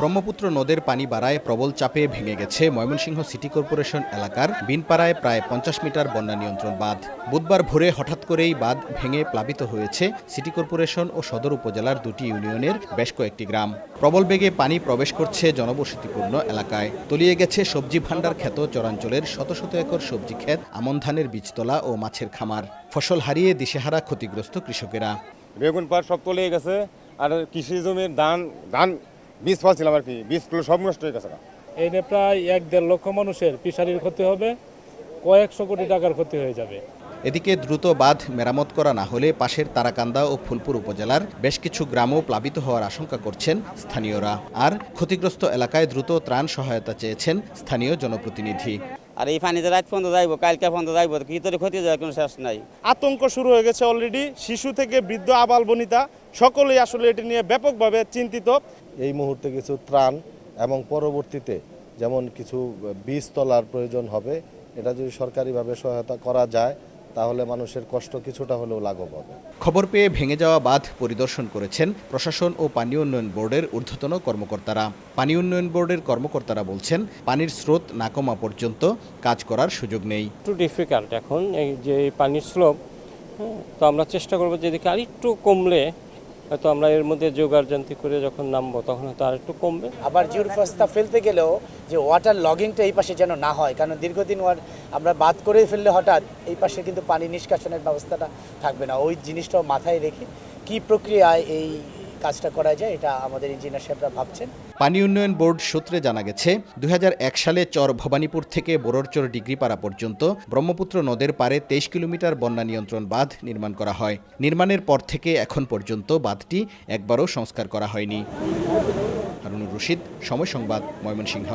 ব্রহ্মপুত্র নদের পানি বাড়ায় প্রবল চাপে ভেঙে গেছে ময়মনসিংহ সিটি কর্পোরেশন এলাকার বিনপাড়ায় প্রায় পঞ্চাশ মিটার বন্যা নিয়ন্ত্রণ বাঁধ। বুধবার ভোরে হঠাৎ করেই বাঁধ ভেঙে প্লাবিত হয়েছে সিটি কর্পোরেশন ও সদর উপজেলার দুটি ইউনিয়নের বেশ কয়েকটি গ্রাম। প্রবল বেগে পানি প্রবেশ করছে জনবসতিপূর্ণ এলাকায়। তলিয়ে গেছে সবজি ভাণ্ডার খ্যাত চরাঞ্চলের শত শত একর সবজি ক্ষেত, আমন ধানের বীজতলা ও মাছের খামার। ফসল হারিয়ে দিশেহারা ক্ষতিগ্রস্ত কৃষকেরা। বেগুন পাট সব তলিয়ে গেছে। আর কৃষি জমির ধান ধান বীজ ফলছিলাম আর কি? বীজগুলো সব নষ্ট হয়ে গেছে এনে প্রায় এক দেড় লক্ষ মানুষের পিসারির ক্ষতি হবে কয়েকশো কোটি টাকার ক্ষতি হয়ে যাবে। এদিকে দ্রুত বাঁধ মেরামত করা না হলে পাশের তারাকান্দা ও ফুলপুর উপজেলার বেশ কিছু গ্রামও প্লাবিত হওয়ার আশঙ্কা করছেন স্থানীয়রা। আর ক্ষতিগ্রস্ত এলাকায় দ্রুত ত্রাণ সহায়তা চেয়েছেন স্থানীয় জনপ্রতিনিধি। আর এই পানিতে রাত পর্যন্ত যাইব কালকে পর্যন্ত যাইব কি তোর ক্ষতি যায় কোনো শেষ নাই। আতঙ্ক শুরু হয়ে গেছে অলরেডি শিশু থেকে বৃদ্ধ আবাল বনিতা সকলেই আসলে এটি নিয়ে ব্যাপকভাবে চিন্তিত। এই মুহূর্তে কিছু ত্রাণ এবং পরবর্তীতে যেমন কিছু বীজ তলার প্রয়োজন হবে এটা যদি সরকারিভাবে সহায়তা করা যায় তাহলে মানুষের কষ্ট কিছুটা হলেও লাঘব হবে। খবর পেয়ে ভেঙে যাওয়া বাঁধ পরিদর্শন করেছেন প্রশাসন ও পানি উন্নয়ন বোর্ডের ঊর্ধ্বতন কর্মকর্তারা। পানি উন্নয়ন বোর্ডের কর্মকর্তারা বলছেন পানির স্রোত না কমা পর্যন্ত কাজ করার সুযোগ নেই। একটু ডিফিকাল্ট এখন এই যে পানির স্লোপ হ্যাঁ, তো আমরা চেষ্টা করব যে এদিকে আরেকটু কমলে হয়তো আমরা এর মধ্যে যোগার যান্ত্রি করে যখন নামবো তখন হয়তো আরেকটু কমবে। আবার জিওর ফেলতে গেলেও যে ওয়াটার লগিংটা এই পাশে যেন না হয়, কারণ দীর্ঘদিন ওয়ার আমরা বাদ করে ফেললে হঠাৎ এই পাশে কিন্তু পানি নিষ্কাশনের ব্যবস্থাটা থাকবে না। ওই জিনিসটাও মাথায় রেখে কি প্রক্রিয়ায় এই কাজটা করা যায়, এটা আমাদের ইঞ্জিনিয়ার সাহেবরা ভাবছেন। পানি উন্নয়ন বোর্ড সূত্রে জানা গেছে, দুই হাজার এক সালে চর ভবানীপুর থেকে বোররচর ডিগ্রিপাড়া পর্যন্ত ব্রহ্মপুত্র নদের পারে তেইশ কিলোমিটার বন্যা নিয়ন্ত্রণ বাঁধ নির্মাণ করা হয়। নির্মাণের পর থেকে এখন পর্যন্ত বাঁধটি একবারও সংস্কার করা হয়নি। হারুনুর রশিদ সময় সংবাদ ময়মনসিংহ।